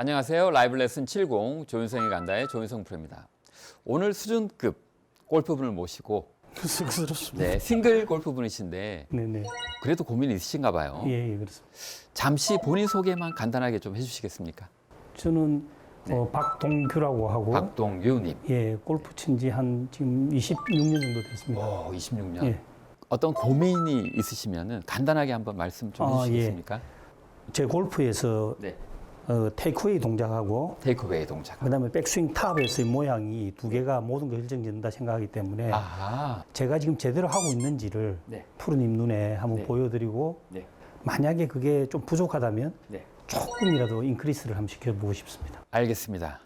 안녕하세요. 라이브 레슨 70 조윤성이 간다의 조윤성 프로입니다. 오늘 수준급 골프분을 모시고 쑥스럽습니다. 네, 싱글 골프분이신데 네네. 그래도 고민이 있으신가 봐요. 예, 예, 그렇습니다. 잠시 본인 소개만 간단하게 좀 해주시겠습니까? 저는 어, 박동규라고 하고 박동유님. 예, 골프 친지 한 지금 26년 정도 됐습니다. 오, 26년. 예. 어떤 고민이 있으시면은 간단하게 한번 말씀 좀 아, 해주시겠습니까? 제 골프에서 네. 어, 테이크웨이 동작하고 테이크웨이 동작. 그다음에 백스윙 탑에서의 모양이 두 개가 모든 걸 결정짓는다 생각하기 때문에 아, 제가 지금 제대로 하고 있는지를 네. 프로님 눈에 한번 네. 보여드리고 네. 만약에 그게 좀 부족하다면 네. 조금이라도 인크리스를 한번 시켜보고 싶습니다. 알겠습니다.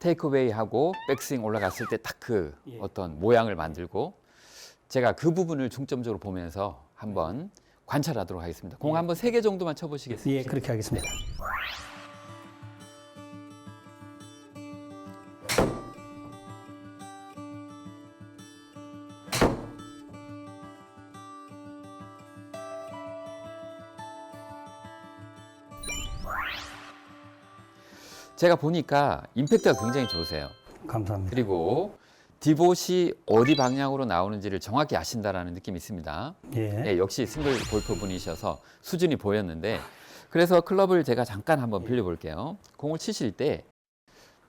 테이크웨이 하고 백스윙 올라갔을 때 딱 그 예. 어떤 모양을 만들고 제가 그 부분을 중점적으로 보면서 한번 관찰하도록 하겠습니다. 공 한번 세 개 정도만 쳐보시겠습니까? 예, 그렇게 하겠습니다. 제가 보니까 임팩트가 굉장히 좋으세요. 감사합니다. 그리고 디봇이 어디 방향으로 나오는지를 정확히 아신다라는 느낌이 있습니다. 예. 네, 역시 싱글 골프 분이셔서 수준이 보였는데 그래서 클럽을 제가 잠깐 한번 빌려볼게요. 공을 치실 때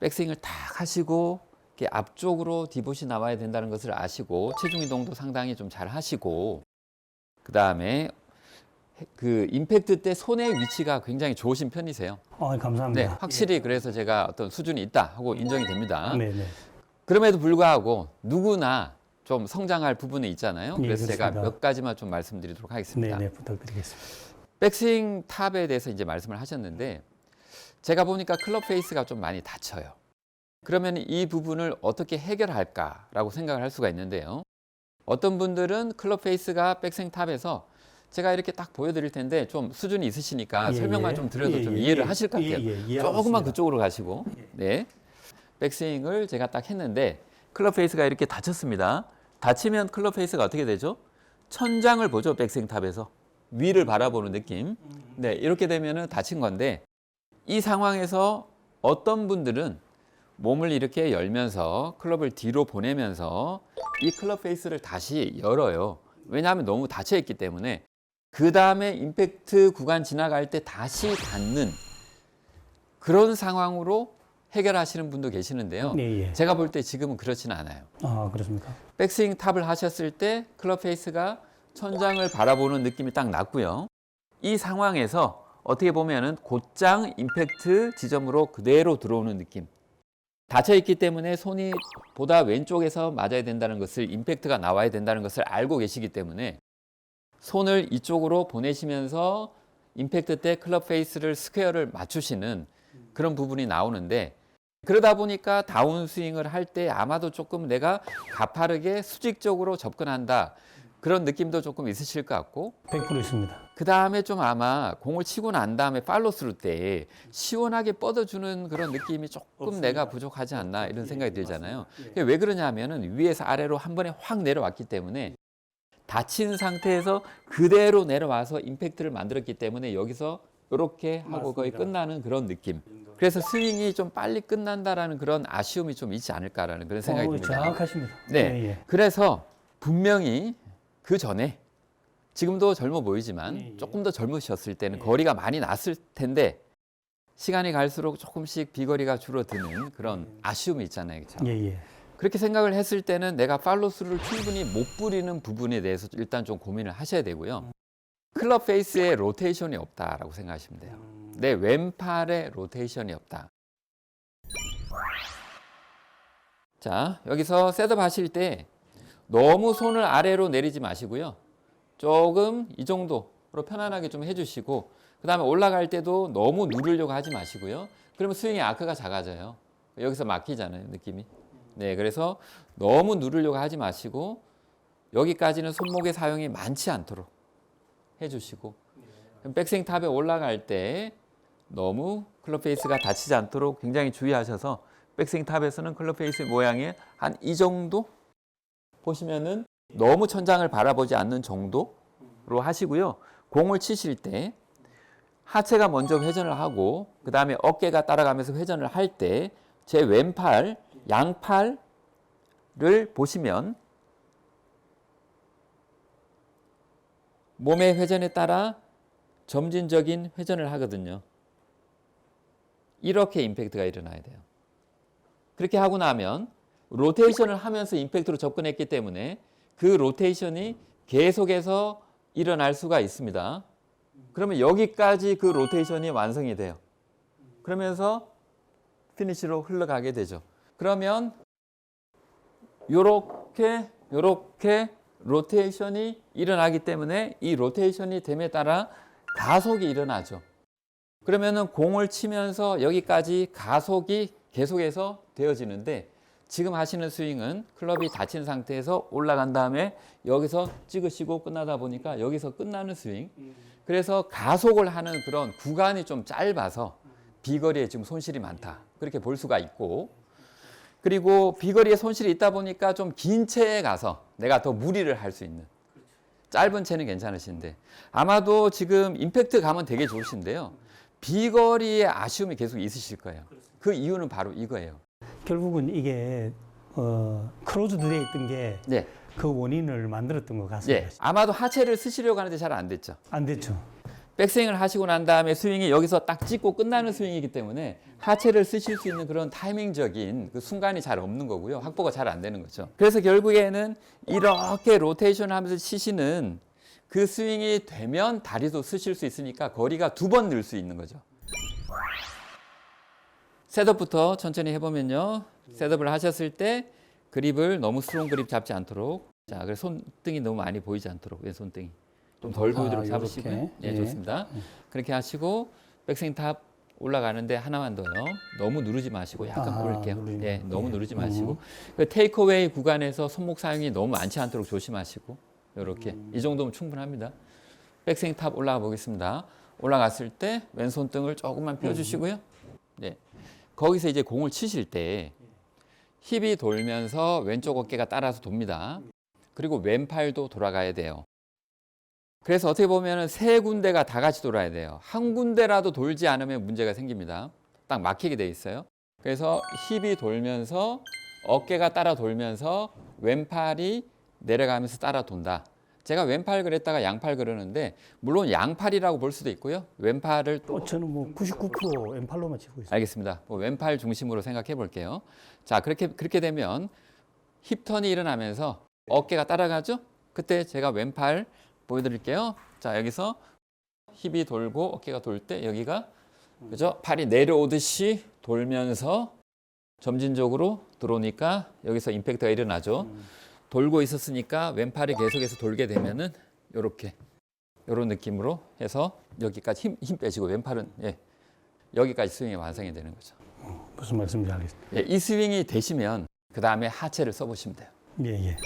백스윙을 탁 하시고 이렇게 앞쪽으로 디봇이 나와야 된다는 것을 아시고 체중 이동도 상당히 좀 잘 하시고 그 다음에 그 임팩트 때 손의 위치가 굉장히 좋으신 편이세요. 아, 네, 감사합니다. 확실히 그래서 제가 어떤 수준이 있다 하고 인정이 됩니다. 네, 네. 그럼에도 불구하고 누구나 좀 성장할 부분이 있잖아요. 예, 그래서 제가 그렇습니다. 몇 가지만 좀 말씀드리도록 네, 하겠습니다. 네, 부탁드리겠습니다. 백스윙 탑에 대해서 이제 말씀을 하셨는데 제가 보니까 클럽 페이스가 좀 많이 다쳐요. 그러면 이 부분을 어떻게 해결할까라고 생각을 할 수가 있는데요. 어떤 분들은 클럽 페이스가 백스윙 탑에서 제가 이렇게 딱 보여드릴 텐데 좀 수준이 있으시니까 예, 설명만 예. 좀 드려도 예, 좀 예, 이해를 예. 하실 것 같아요. 예, 예, 조금만 있습니다. 그쪽으로 가시고 네 백스윙을 제가 딱 했는데 클럽 페이스가 이렇게 다쳤습니다. 다치면 클럽 페이스가 어떻게 되죠? 천장을 보죠 백스윙 탑에서 위를 바라보는 느낌. 네 이렇게 되면은 다친 건데 이 상황에서 어떤 분들은 몸을 이렇게 열면서 클럽을 뒤로 보내면서 이 클럽 페이스를 다시 열어요. 왜냐하면 너무 닫혀 있기 때문에 그 다음에 임팩트 구간 지나갈 때 다시 닫는 그런 상황으로 해결하시는 분도 계시는데요. 네, 예. 제가 볼 때 지금은 그렇지는 않아요. 아, 그렇습니까? 백스윙 탑을 하셨을 때 클럽 페이스가 천장을 바라보는 느낌이 딱 났고요. 이 상황에서 어떻게 보면은 곧장 임팩트 지점으로 그대로 들어오는 느낌. 닫혀 있기 때문에 손이 보다 왼쪽에서 맞아야 된다는 것을 임팩트가 나와야 된다는 것을 알고 계시기 때문에 손을 이쪽으로 보내시면서 임팩트 때 클럽 페이스를 스퀘어를 맞추시는 그런 부분이 나오는데 그러다 보니까 다운 스윙을 할 때 아마도 조금 내가 가파르게 수직적으로 접근한다 그런 느낌도 조금 있으실 것 같고 100% 있습니다. 그 다음에 좀 아마 공을 치고 난 다음에 팔로스루 때 시원하게 뻗어주는 그런 느낌이 조금 없습니다. 내가 부족하지 않나 이런 생각이 들잖아요. 맞습니다. 예. 왜 그러냐 하면은 위에서 아래로 한 번에 확 내려왔기 때문에 다친 상태에서 그대로 내려와서 임팩트를 만들었기 때문에 여기서 이렇게 하고 거의. 끝나는 그런 느낌. 그래서 스윙이 좀 빨리 끝난다라는 그런 아쉬움이 좀 있지 않을까라는 그런 생각이 어, 듭니다. 정확하십니다. 네. 예, 예. 그래서 분명히 그 전에 지금도 젊어 보이지만 예, 예. 조금 더 젊으셨을 때는 거리가 많이 났을 텐데 시간이 갈수록 조금씩 비거리가 줄어드는 그런 아쉬움이 있잖아요. 그렇죠? 예, 예. 그렇게 생각을 했을 때는 내가 팔로스를 충분히 못 부리는 부분에 대해서 일단 좀 고민을 하셔야 되고요. 클럽 페이스에 로테이션이 없다라고 생각하시면 돼요. 내 왼팔에 로테이션이 없다. 자, 여기서 셋업 하실 때 너무 손을 아래로 내리지 마시고요. 조금 이 정도로 편안하게 좀 해주시고, 그 다음에 올라갈 때도 너무 누르려고 하지 마시고요. 그러면 스윙의 아크가 작아져요. 여기서 막히잖아요, 느낌이. 네, 그래서 너무 누르려고 하지 마시고, 여기까지는 손목의 사용이 많지 않도록 해주시고, 백스윙 탑에 올라갈 때 너무 클럽 페이스가 다치지 않도록 굉장히 주의하셔서 백스윙 탑에서는 클럽 페이스 모양의 한 이 정도 보시면은 너무 천장을 바라보지 않는 정도로 하시고요. 공을 치실 때 하체가 먼저 회전을 하고 그 다음에 어깨가 따라가면서 회전을 할 때 제 왼팔, 양팔을 보시면 몸의 회전에 따라 점진적인 회전을 하거든요. 이렇게 임팩트가 일어나야 돼요. 그렇게 하고 나면 로테이션을 하면서 임팩트로 접근했기 때문에 그 로테이션이 계속해서 일어날 수가 있습니다. 그러면 여기까지 그 로테이션이 완성이 돼요. 그러면서 피니시로 흘러가게 되죠. 그러면 요렇게 요렇게 로테이션이 일어나기 때문에 이 로테이션이 됨에 따라 가속이 일어나죠. 그러면은 공을 치면서 여기까지 가속이 계속해서 되어지는데 지금 하시는 스윙은 클럽이 닫힌 상태에서 올라간 다음에 여기서 찍으시고 끝나다 보니까 여기서 끝나는 스윙. 그래서 가속을 하는 그런 구간이 좀 짧아서 비거리에 지금 손실이 많다. 그렇게 볼 수가 있고 그리고 비거리에 손실이 있다 보니까 좀 긴 채에 가서 내가 더 무리를 할 수 있는 짧은 채는 괜찮으신데 아마도 지금 임팩트 가면 되게 좋으신데요. 비거리에 아쉬움이 계속 있으실 거예요. 그 이유는 바로 이거예요. 결국은 이게 어, 크로즈 드에 있던 게그 네. 원인을 만들었던 것 같습니다. 예. 아마도 하체를 쓰시려고 하는데 잘 안 됐죠. 안 됐죠. 백스윙을 하시고 난 다음에 스윙이 여기서 딱 찍고 끝나는 스윙이기 때문에 하체를 쓰실 수 있는 그런 타이밍적인 그 순간이 잘 없는 거고요. 확보가 잘 안 되는 거죠. 그래서 결국에는 이렇게 로테이션을 하면서 치시는 그 스윙이 되면 다리도 쓰실 수 있으니까 거리가 두 번 늘 수 있는 거죠. 셋업부터 천천히 해보면요. 셋업을 하셨을 때 그립을 너무 스트롱 그립 잡지 않도록 자, 그래서 손등이 너무 많이 보이지 않도록 왼손등이 좀덜 아, 보이도록 요렇게. 잡으시고요. 예, 예. 좋습니다. 그렇게 하시고 백스윙 탑 올라가는데 하나만 더요. 너무 누르지 마시고 약간 아. 누르지 예, 마- 너무 예. 누르지 마시고 그 테이크어웨이 구간에서 손목 사용이 너무 많지 않도록 조심하시고 이렇게 음. 이 정도면 충분합니다. 백스윙 탑 올라가 보겠습니다. 올라갔을 때 왼손 등을 조금만 펴주시고요. 네, 거기서 이제 공을 치실 때 힙이 돌면서 왼쪽 어깨가 따라서 돕니다. 그리고 왼팔도 돌아가야 돼요. 그래서 어떻게 보면 세 군데가 다 같이 돌아야 돼요. 한 군데라도 돌지 않으면 문제가 생깁니다. 딱 막히게 돼 있어요. 그래서 힙이 돌면서 어깨가 따라 돌면서 왼팔이 내려가면서 따라 돈다. 제가 왼팔 그랬다가 양팔 그러는데 물론 양팔이라고 볼 수도 있고요. 왼팔을 또 어, 저는 뭐 99% 왼팔로만 치고 있어요. 알겠습니다. 뭐 왼팔 중심으로 생각해 볼게요. 자, 그렇게 그렇게 되면 힙턴이 일어나면서 어깨가 따라가죠? 그때 제가 왼팔 보여드릴게요. 자, 여기서 힙이 돌고 어깨가 돌 때 여기가 그죠? 팔이 내려오듯이 돌면서 점진적으로 들어오니까 여기서 임팩트가 일어나죠. 돌고 있었으니까 왼팔이 계속해서 돌게 되면은 요렇게 요런 느낌으로 해서 여기까지 힘, 힘 빼시고 왼팔은 예, 여기까지 스윙이 완성이 되는 거죠. 무슨 말씀인지 알겠습니다. 예, 이 스윙이 되시면 그 다음에 하체를 써보시면 돼요. 예, 예.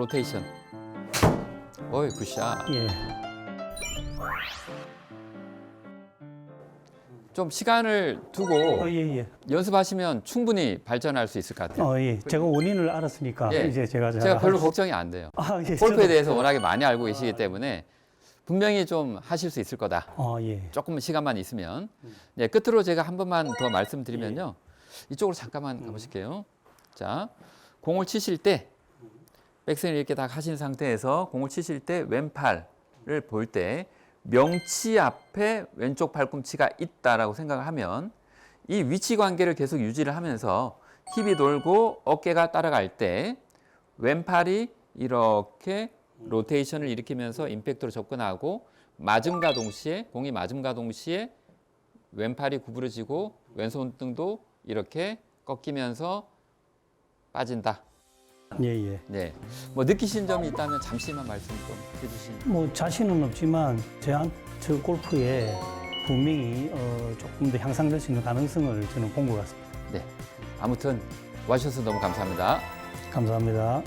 로테이션. 어이 굿샷. 예. 좀 시간을 두고 어, 예, 예. 연습하시면 충분히 발전할 수 있을 것 같아요. 어, 예. 제가 원인을 알았으니까 예. 이제 제가 잘 제가 별로 걱정이 안 돼요. 아, 예. 골프에 저도- 대해서 워낙에 많이 알고 계시기 때문에 분명히 좀 하실 수 있을 거다. 어, 예. 조금 시간만 있으면. 네, 끝으로 제가 한 번만 더 말씀드리면요. 이쪽으로 잠깐만 가보실게요. 자, 공을 치실 때 백스윙 이렇게 다 하신 상태에서 공을 치실 때 왼팔을 볼 때 명치 앞에 왼쪽 팔꿈치가 있다라고 생각을 하면 이 위치 관계를 계속 유지를 하면서 힙이 돌고 어깨가 따라갈 때 왼팔이 이렇게 로테이션을 일으키면서 임팩트로 접근하고 맞음과 동시에 공이 맞음과 동시에 왼팔이 구부러지고 왼손등도 이렇게 꺾이면서 빠진다. 예, 예. 네. 뭐 느끼신 점이 있다면 잠시만 말씀 좀 해주신. 뭐 자신은 없지만 제한 저 골프에 분명히 어, 조금 더 향상될 수 있는 가능성을 저는 본 것 같습니다. 네. 아무튼 와주셔서 너무 감사합니다. 감사합니다.